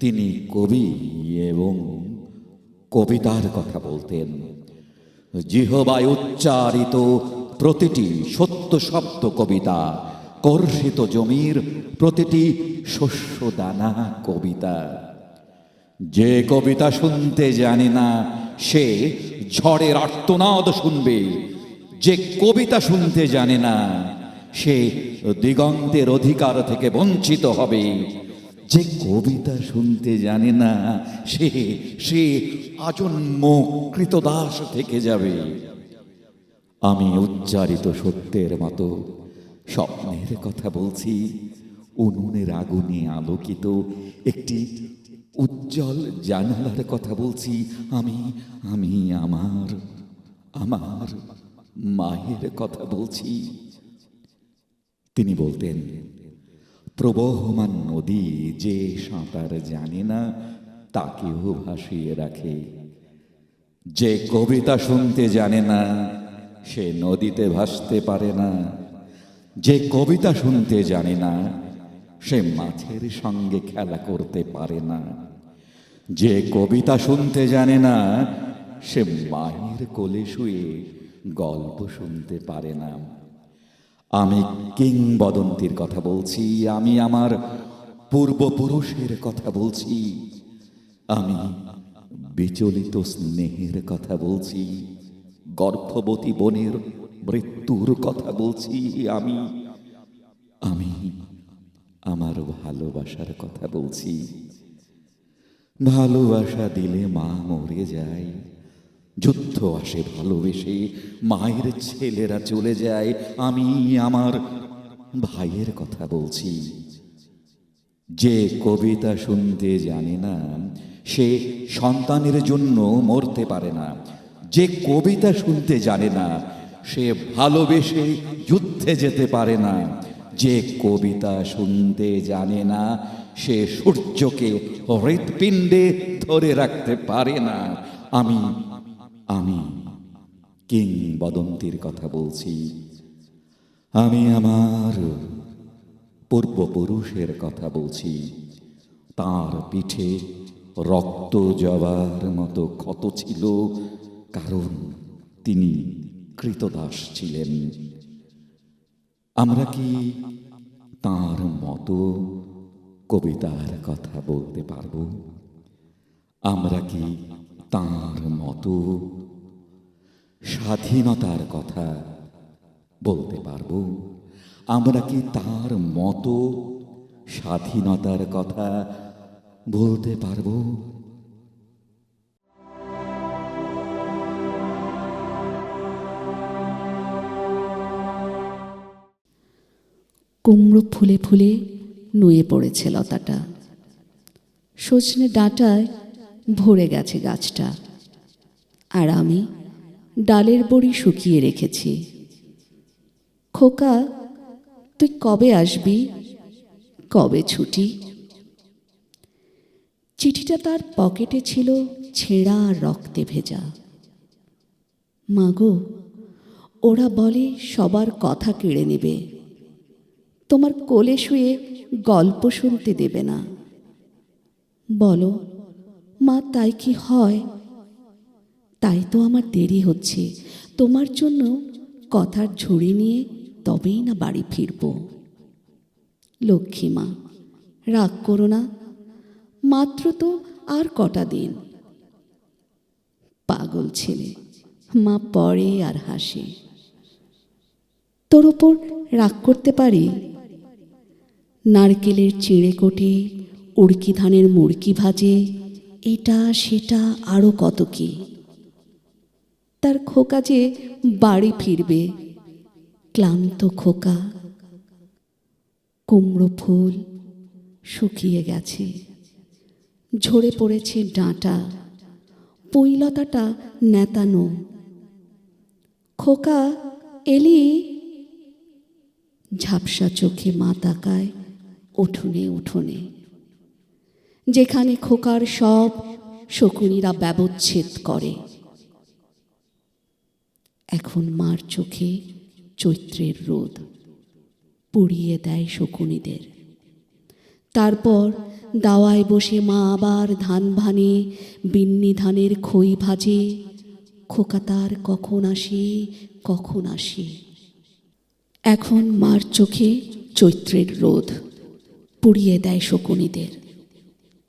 তিনি কবি এবং কবিতার কথা বলতেন। জিহবায় উচ্চারিত প্রতিটি সত্য শব্দ কবিতা কর্ষিত জমির প্রতিটি শস্য দানা কবিতা। যে কবিতা শুনতে জানে না, সে ঝড়ের আর্তনাদ শুনবে। যে কবিতা শুনতে জানে না, সে দিগন্তের অধিকার থেকে বঞ্চিত হবে। যে কবিতা শুনতে জানে না, সে সে আজন্ম কৃতদাস থেকে যাবে। আমি উচ্চারিত সত্যের মতো স্বপ্নের কথা বলছি, উনুনের আগুনে আলোকিত একটি উজ্জ্বল জানালার কথা বলছি, আমি আমি আমার আমার মায়ের কথা বলছি। তিনি বলতেন প্রবহমান নদী যে সাঁতার জানে না, তাকেও ভাসিয়ে রাখে। যে কবিতা শুনতে জানে না, সে নদীতে ভাসতে পারে না। যে কবিতা শুনতে জানে না, সে মাছের সঙ্গে খেলা করতে পারে না। যে কবিতা শুনতে জানে না, সে মায়ের কোলে শুয়ে গল্প শুনতে পারে না। আমি কিংবদন্তির কথা বলছি, আমি আমার পূর্বপুরুষের কথা বলছি, আমি বিচলিত স্নেহের কথা বলছি, গর্ভবতী বনের মৃত্যুর কথা বলছি, আমি আমি আমার ভালোবাসার কথা বলছি। ভালোবাসা দিলে মা মরে যায়। যুদ্ধ আসে ভালোবেসে। মায়ের ছেলেরা চলে যায়, আমি আমার ভাইয়ের কথা বলছি। যে কবিতা শুনতে জানে না, সে সন্তানের জন্য মরতে পারে না। যে কবিতা শুনতে জানে না, সে ভালোবেসে যুদ্ধে যেতে পারে না। যে কবিতা শুনতে জানে না, সে সূর্যকে হৃৎপিণ্ডে ধরে রাখতে পারে না। আমি আমি কিং বদন্তির কথা বলছি। আমি আমার পূর্বপুরুষের কথা বলছি। তার পিঠে রক্ত জবার মতো ক্ষত ছিল, কারণ তিনি কৃতদাস ছিলেন। আমরা কি তার মতো কবিতার কথা বলতে পারব? আমরা কি তার মতো স্বাধীনতার কথা বলতে পারব? আমরা কি তার মতো স্বাধীনতার কথা বলতে পারব? কুমড়ো ফুলে ফুলে নুয়ে পড়েছে লতাটা। সজনে ডাঁটায় ভরে গেছে গাছটা। আর আমি ডালের বড়ি শুকিয়ে রেখেছি। খোকা, তুই কবে আসবি? কবে ছুটি? চিঠিটা তার পকেটে ছিল ছেঁড়া আর রক্তে ভেজা। মাগো, ওরা বলে সবার কথা কেড়ে নেবে। তোমার কোলে শুয়ে গল্প শুনতে দেবে না। বলো মা, তাই কি হয়? তাই তো আমার দেরি হচ্ছে। তোমার জন্য কথার ঝুড়ি নিয়ে তবেই না বাড়ি ফিরব। লক্ষ্মী মা, রাগ করো না। মাত্র তো আর কটা দিন। পাগল ছেলে, মা পড়ে আর হাসে। তোর ওপর রাগ করতে পারি? নারকেলের চিঁড়ে কোটে, উড়কি ধানের মুড়কি ভাজে এটা, সেটা আরও কত কি? তার খোকা যে বাড়ি ফিরবে, ক্লান্ত খোকা, কুমড়ো ফুল শুকিয়ে গেছে। ঝরে পড়েছে ডাঁটা পুইলতাটা নেতানো। খোকা এলি, ঝাপসা চোখে মা তাকায় উঠোনে উঠোনে। যেখানে খোকার সব শকুনিরা ব্যবচ্ছেদ করে। এখন মার চোখে চৈত্রের রোদ পুড়িয়ে দেয় শকুনিদের। তারপর দাওয়ায় বসে মা আবার ধান ভানে, বিন্নি ধানের খই ভাজে খোকাতার কখন আসে কখন আসে। এখন মার চোখে চৈত্রের রোদ পুড়িয়ে দেয় শকুনিদের।